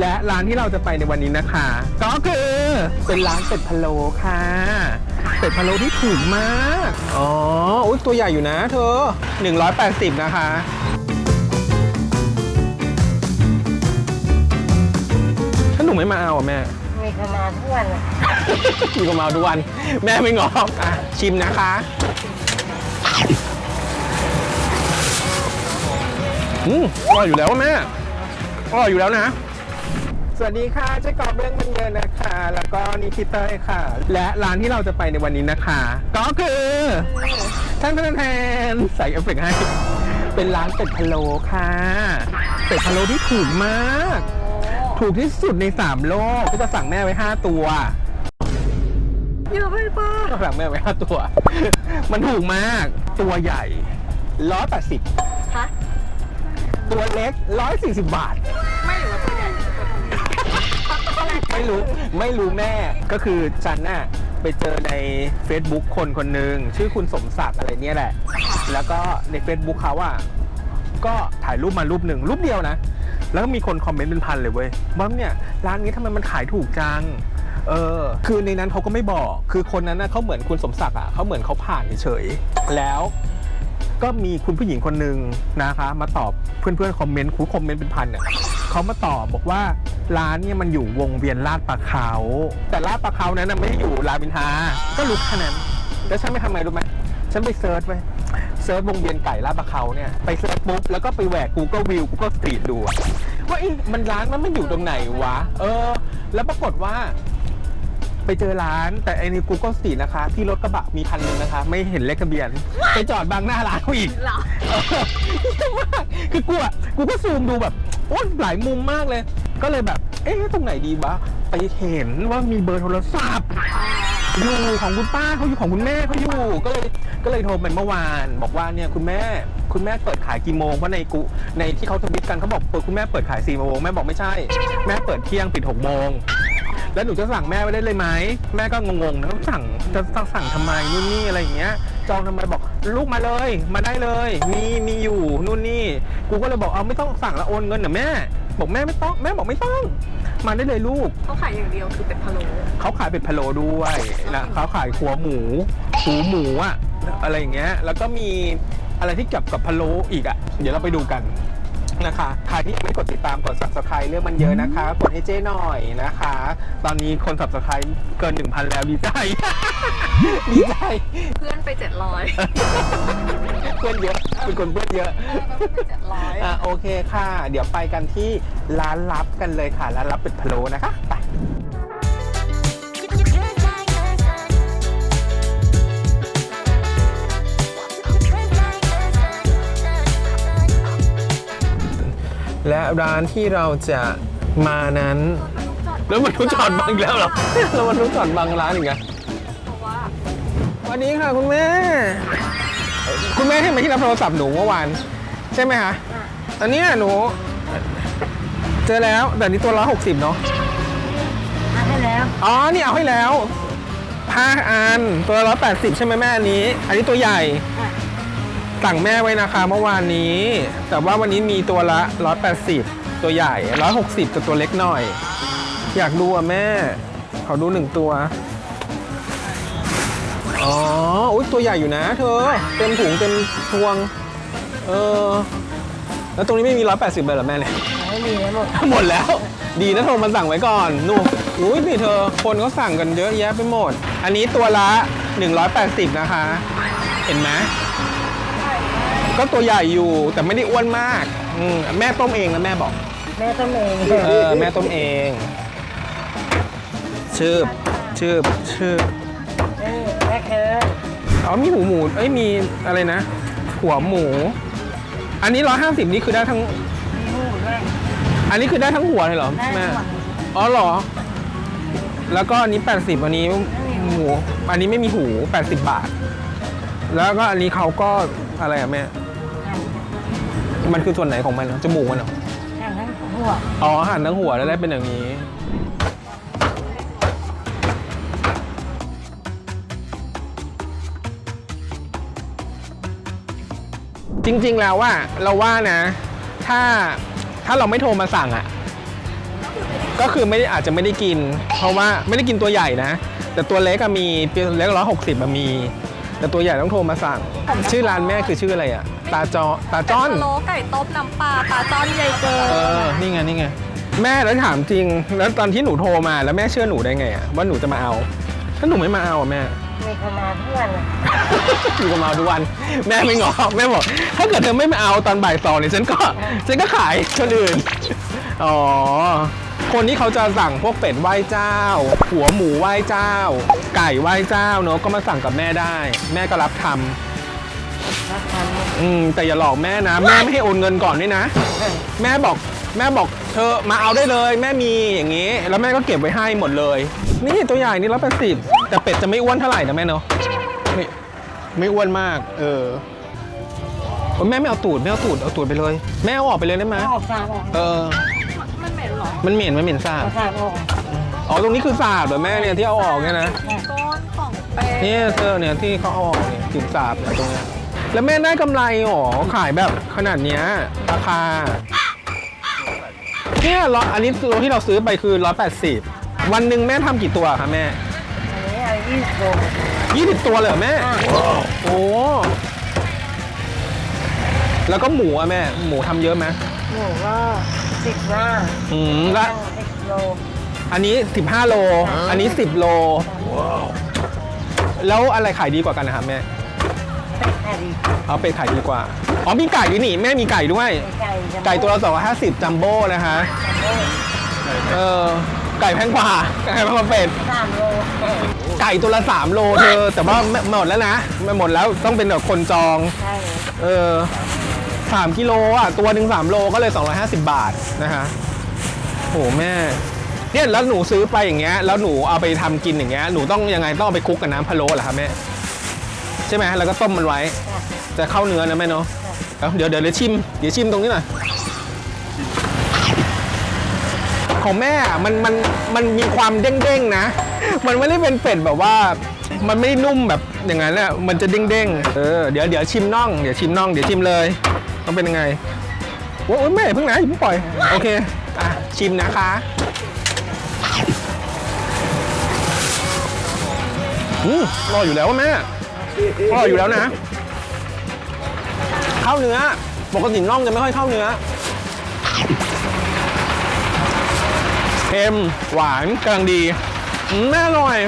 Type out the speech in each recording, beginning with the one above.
และร้านที่เราจะไปในวันนี้นะคะ ก็คือเป็นร้านเป็ดพะโล้ค่ะเป็ดพะโล้ที่ถูกมาก อ๋ออุ๊ยตัวใหญ่อยู่นะเธอ 180 นะคะถ้าหนูไม่มาเอาอะแม่มีขนาดทุกวันอะอยู่กับเมาทุกวัน แม่ไม่งออะชิมนะคะอืมอร่อยอยู่แล้วอะแม่อร่อยอยู่แล้วนะ สวัสดีค่ะเจ๊กอบเรื่องมันเยอะนะคะ แล้วก็นี่พี่เต้ยค่ะ และร้านที่เราจะไปในวันนี้นะคะ ก็คือท่านท่านแทนใส่เอฟเฟกต์ให้ เป็นร้านเป็ดพะโล้ค่ะเป็ดพะโล้ที่ถูกมาก ถูกที่สุดใน3โลกก็จะสั่งแม่ไว้5ตัวเยอะไปป้าก็สั่งแม่ไว้5ตัว มันถูกมากตัวใหญ่180ฮะตัวเล็ก140บาทไม่หรือว่าตัวใหญ่ ไม่รู้ไม่รู้แม่ก็คือฉันน่ะไปเจอใน Facebook คนคนหนึ่งชื่อคุณสมศักดิ์อะไรเนี่ยแหละ แล้วก็ใน Facebook เขาอะก็ถ่ายรูปมารูปหนึ่งรูปเดียวนะ แล้วก็มีคนคอมเมนต์เป็นพันเลยเว้ยว่าเนี่ยร้านนี้ทำไมมันขายถูกจังเออคือในนั้นเขาก็ไม่บอก คือคนนั้นน่ะเขาเหมือนคุณสมศักดิ์อะเขาเหมือนเขาผ่านเฉยแล้ว ก็มีคุณผู้หญิงคนหนึ่งนะคะ มาตอบเพื่อนๆคอมเมนต์คูคอมเมนต์เป็นพันเนี่ยเขามาตอบบอกว่าร้านเนี่ยมันอยู่วงเวียนลาดปลาเขาแต่ลาดปลาเขานั้นนะไม่ได้อยู่รามอินทราก็รู้แค่นั้นแล้วฉันไปทำไมรู้ไหมฉันไปเซิร์ชไปเซิร์ชวงเวียนไก่ลาดปลาเขาเนี่ยไปเซิร์ชปุ๊บแล้วก็ไปแหวก Google View Google Street ดูอะว่าอีมันร้านมันไม่อยู่ตรงไหนวะ เออ แล้วปรากฏว่า ไปเจอร้าน แต่ไอ้ใน Google Street นะคะ ที่รถกระบะมีคันหนึงนะคะ ไม่เห็นเลขทะเบียน ไปจอดบังหน้าร้านเขาอีก เหรอ เออเยอะมากคือกูอะกูก็ซูมดูแบบโอ้หลายมุมมากเลย ก็เลยแบบ เอ๊ะตรงไหนดีวะไปเห็นว่ามีเบอร์โทรศัพท์ อยู่ของคุณป้าเขาอยู่ของคุณแม่เขาอยู่ ก็เลยก็เลยโทรไปเมื่อวาน บอกว่าเนี่ยคุณแม่ คุณแม่เปิดขายกี่โมงเพราะในกูในที่เขาทวิตกันเขาบอกเปิดคุณแม่เปิดขายสี่โมงแม่บอกไม่ใช่ แม่เปิดเที่ยงปิดหกโมง แล้วหนูจะสั่งแม่ไว้ได้เลยไหมแม่ก็งงๆนะสั่งจะจะสั่งทำไมนู่นนี่อะไรอย่างเงี้ย จองทำไมบอกลูกมาเลย มาได้เลย มีมีอยู่นู่นนี่ กูก็เลยบอกเอาไม่ต้องสั่งแล้วโอนเงินเหรอแม่ บอกแม่ไม่ต้องแม่บอกไม่ต้อง มาได้เลยลูก เขาขายอย่างเดียวคือเป็ดพะโล้เขาขายเป็ดพะโล้ด้วยนะเขาขายหัวหมูหูหมูอะอะไรอย่างเงี้ย แล้วก็มีอะไรที่เกี่ยวกับพะโล้อีกอะเดี๋ยวเราไปดูกัน นะคะใครที่ยังไม่กดติดตามกด subscribe เรื่องมันเยอะนะคะ กดให้เจ้หน่อยนะคะ ตอนนี้คน subscribe เกิน 1,000 แล้วดีใจ ดีใจ เพื่อนไปเจ็ดร้อยเพื่อนเยอะเป็นคนเพื่อนเยอะ ไปเจ็ดร้อย อะโอเคค่ะ เดี๋ยวไปกันที่ร้านลับกันเลยค่ะ ร้านลับเป็ดพะโล้นะคะ ไป และร้านที่เราจะมานั้น แล้วมันทุกจอดบังอีกแล้วเหรอ แล้วมันทุกจอดบังร้านอีกแล้วเพราะว่าสวัสดีค่ะคุณแม่ คุณแม่ให้มาที่รับโทรศัพท์หนูเมื่อวานใช่ไหมคะอันเนี้ยหนู เจอแล้วแต่นี้ตัวละหกสิบเนาะทำให้แล้ว อ๋อ นี่เอาให้แล้วห้าอัน ตัวละร้อยแปดสิบใช่ไหมแม่อันนี้ อันนี้ตัวใหญ่ สั่งแม่ไว้นะคะเมื่อวานนี้ แต่ว่าวันนี้มีตัวละร้อยแปดสิบตัวใหญ่ร้อยหกสิบกับตัวเล็กหน่อย อยากดูอะแม่ ขอดูหนึ่งตัว อ๋ออุ้ยตัวใหญ่อยู่นะเธอ เต็มถุงเต็มพวง เออ แล้วตรงนี้ไม่มีร้อยแปดสิบเลยเหรอแม่เนี่ย ไม่มีแล้วหมดหมดแล้ว ดีนะโทรมาสั่งไว้ก่อนนู่นอุ้ยนี่เธอ คนเขาสั่งกันเยอะแยะไปหมด อันนี้ตัวละ 180 นะคะ เห็นไหม ก็ตัวใหญ่อยู่แต่ไม่ได้อ้วนมากอืมแม่ต้มเองนะแม่บอก แม่ต้มเองเออแม่ต้มเอง ชืบชืบชืบนี่แม่เคยอ๋อมีหูหมูเอ้ยมีอะไรนะหัวหมู อันนี้150นี่คือได้ทั้ง มีหูด้วยอันนี้คือได้ทั้งหัวเลยเหรอได้แม่หมดอ๋อเหรอ แล้วก็อันนี้ 80อันนี้หมูอันนี้ไม่มีหู 80 บาท แล้วก็อันนี้เขาก็อะไรอะแม่ มันคือส่วนไหนของมันอะจมูกมันเหรอแข่งทั้งหัวอ๋อหั่นทั้งหัวแล้วได้เป็นอย่างนี้ จริงๆแล้วว่าเราว่านะ ถ้าถ้าเราไม่โทรมาสั่งอะก็คือโทรก็คือไม่ได้อาจจะไม่ได้กิน เพราะว่าไม่ได้กินตัวใหญ่นะ แต่ตัวเล็กอะมีตัวเล็กร้อยหกสิบมี แต่ตัวใหญ่ต้องโทรมาสั่ง ชื่อร้านแม่คือชื่ออะไรอะตาจอตาจ้อนพะโล้ไก่ต้มน้ำปลาปลาจ้อนใหญ่เกินเออนี่ไง นี่ไง แม่แล้วถามจริง แล้วตอนที่หนูโทรมาแล้วแม่เชื่อหนูได้ไงอะว่าหนูจะมาเอา ถ้าหนูไม่มาเอาอะแม่ มีคนมาเพื่อนอะอยู่กับมาทุกวันแม่ไม่งอแม่บอก ถ้าเกิดเธอไม่มาเอาตอนบ่ายสองเนี่ยฉันก็ ฉันก็ขายคนอื่น อ๋อ คนที่เขาจะสั่งพวกเป็ดไหว้เจ้า หัวหมูไหว้เจ้า ไก่ไหว้เจ้าเนอะก็มาสั่งกับแม่ได้ แม่ก็รับทำรักกันอืมแต่อย่าหลอกแม่นะ แม่ไม่ให้โอนเงินก่อนด้วยนะ แม่บอกแม่บอกเธอมาเอาได้เลย แม่มีอย่างนี้ แล้วแม่ก็เก็บไว้ให้หมดเลย นี่ตัวใหญ่นี่ร้อยแปดสิบแต่เป็ดจะไม่อ้วนเท่าไหร่นะแม่เนาะไม่ไม่อ้วนมาก เออโอ๊ยแม่ไม่เอาตูดไม่เอาตูดเอาตูดไปเลย แม่เอาออกไปเลยได้ไหมออกสาบออกเออ มันเหม็นเหรอมันเหม็นมันเหม็นสาบ เอาสาบออกอ๋อ ตรงนี้คือสาบเหรอแม่เนี่ยที่เอาออกเนี่ยนะ ก้อนของแป้งเนี่ยเธอเนี่ยที่เขาเอาออกเนี่ยกลิ่นสาบเนี่ยตรงเนี้ยแล้วแม่ได้กำไรหรอขายแบบขนาดเนี้ยราคา เนี่ยร้อยอันนี้ตัวที่เราซื้อไปคือ 180 วันหนึ่งแม่ทำกี่ตัวคะแม่ อันนี้อะไรยี่สิบโล 20 ตัวเลยเหรอแม่โอ้แล้วก็หมูอะแม่ หมูทำเยอะไหม หมูก็สิบห้าอืมและสิบโลอันนี้ 15 โล อันนี้ 10 โล แล้วอะไรขายดีกว่ากันนะครับแม่แค่ดีเอาเป็ดขายดีกว่า อ๋อมีไก่ด้วยนี่แม่มีไก่ด้วยไก่จะไก่ตัวละ250จัมโบ้นะคะเออ ไก่แพงกว่าไก่แพงกว่าเป็ด สามโลไก่ตัวละ 3 โลเธอ แต่ว่าไม่หมดแล้วนะไม่หมดแล้วต้องเป็นแบบคนจอง ใช่เลยเออ สามกิโลอะ ตัวหนึ่งสามโลก็เลย 250 บาทนะคะโหแม่เนี่ยแล้วหนูซื้อไปอย่างเงี้ยแล้วหนูเอาไปทำกินอย่างเงี้ยหนูต้องยังไงต้องเอาไปคลุกกับน้ำพะโล้เหรอครับแม่ใช่ไหมแล้วก็ต้มมันไว้ จะเข้าเนื้อนะแม่เนาะเดี๋ยวเดี๋ยวเดี๋ยวชิมเดี๋ยวชิมตรงนี้หน่อยของแม่อะมันมันมันมีความเด้งๆนะ มันไม่ได้เป็นเป็ดแบบว่า มันไม่นุ่มแบบอย่างนั้นอะมันจะเด้งๆเออเดี๋ยวเดี๋ยวชิมน่องเดี๋ยวชิมน่องเดี๋ยวชิมเลย ต้องเป็นยังไงโอ้ยแม่เพิ่งนะอย่าเพิ่งปล่อย โอเค อะ ชิมนะคะ อืมอร่อยอยู่แล้วอะแม่อร่อยอยู่แล้วนะ เข้าเนื้อ ปกติน่องจะไม่ค่อยเข้าเนื้อเค็มหวานกำลังดีแม่อร่อย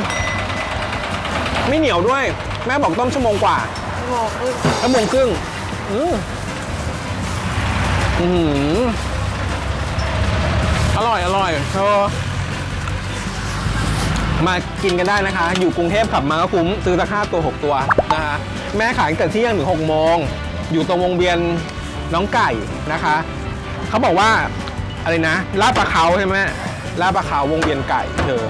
ไม่เหนียวด้วย แม่บอกต้มชั่วโมงกว่าชั่วโมงครึ่งชั่วโมงครึ่งอืม อืมอร่อย อร่อยเธอมากินกันได้นะคะ อยู่กรุงเทพขับมาก็คุ้ม ซื้อสักห้าตัวหกตัวนะคะ แม่ขายตั้งแต่เที่ยงถึงหกโมง อยู่ตรงวงเวียนน้องไก่นะคะ เขาบอกว่าอะไรนะลาดปลาเขาใช่ไหมลาดปลาเขาวงเวียนไก่เธอ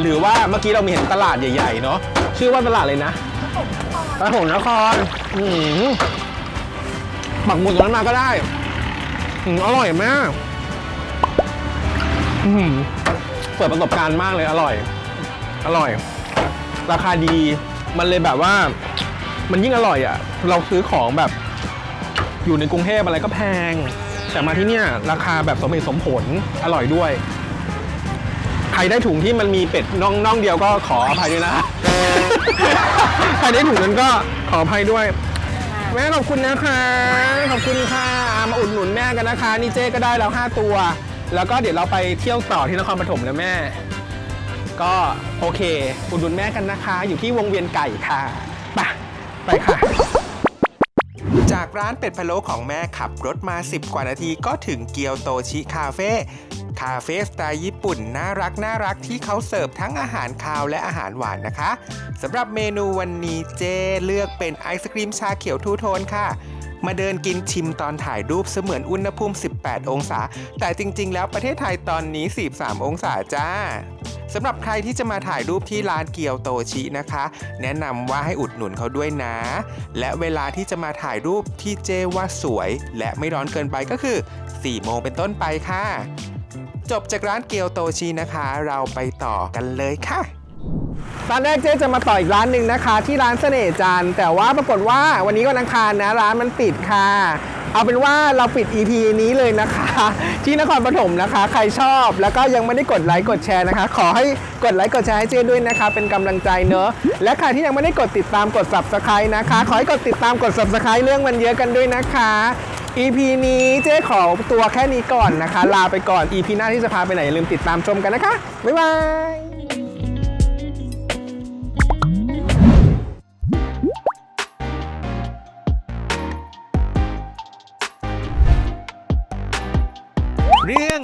หรือว่าเมื่อกี้เรามีเห็นตลาดใหญ่ๆเนาะ ชื่อว่าตลาดเลยนะพระหงนครอืมปักหมุดตรงนั้นมาก็ได้ อืมอร่อยมากอืมเปิดประสบการณ์มากเลยอร่อย อร่อย ราคาดี มันเลยแบบว่า มันยิ่งอร่อยอะ เราซื้อของแบบ อยู่ในกรุงเทพอะไรก็แพง แต่มาที่เนี่ย ราคาแบบสมเหตุสมผลอร่อยด้วย ใครได้ถุงที่มันมีเป็ดน่องน่องเดียวก็ขออภัยด้วยนะ ใครได้ถุงนั้นก็ขออภัยด้วย แม่ขอบคุณนะคะ ขอบคุณค่ะ มาอุดหนุนแม่กันนะคะ นี่เจ๊ก็ได้แล้ว5ตัว แล้วก็เดี๋ยวเราไปเที่ยวต่อที่นครปฐมนะแม่ ก็โอเค อุดหนุนแม่กันนะคะ อยู่ที่วงเวียนไก่ค่ะไปไปค่ะ จากร้านเป็ดพะโล้ของแม่ขับรถมา 10 กว่านาทีก็ถึงเกียวโตชิคาเฟ่คาเฟ่สไตล์ญี่ปุ่นน่ารักน่ารักที่เขาเสิร์ฟทั้งอาหารคาวและอาหารหวานนะคะสำหรับเมนูวันนี้เจเลือกเป็นไอศครีมชาเขียวทูโทนค่ะ มาเดินกินชิมตอนถ่ายรูปเสมือนอุณหภูมิ 18 องศา แต่จริง ๆ แล้วประเทศไทยตอนนี้ 43 องศาจ้าสำหรับใครที่จะมาถ่ายรูปที่ร้านเกียวโตชินะคะ แนะนำว่าให้อุดหนุนเขาด้วยนะ และเวลาที่จะมาถ่ายรูปที่เจว่าสวย และไม่ร้อนเกินไปก็คือ 4 โมงเป็นต้นไปค่ะ จบจากร้านเกียวโตชินะคะ เราไปต่อกันเลยค่ะ ตอนแรกเจ๊จะมาต่ออีกร้านหนึ่งนะคะ ที่ร้านเสน่ห์จันแต่ว่าปรากฏว่าวันนี้ก็นังคารนะร้านมันปิดค่ะ เอาเป็นว่าเราปิด EP นี้เลยนะคะ ที่นครปฐมนะคะ ใครชอบแล้วก็ยังไม่ได้กดไลค์กดแชร์นะคะ ขอให้กดไลค์กดแชร์ให้เจ้ด้วยนะคะ เป็นกำลังใจเนอะและใครที่ยังไม่ได้กดติดตามกด subscribe นะคะ ขอให้กดติดตามกด subscribe เรื่องมันเยอะกันด้วยนะคะ EP นี้เจ๊ขอตัวแค่นี้ก่อนนะคะ ลาไปก่อน EP หน้าที่จะพาไปไหนอย่าลืมติดตามชมกันนะคะบ๊ายบาย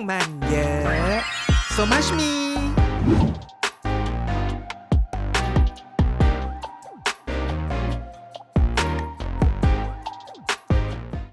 มันเยอะ so much me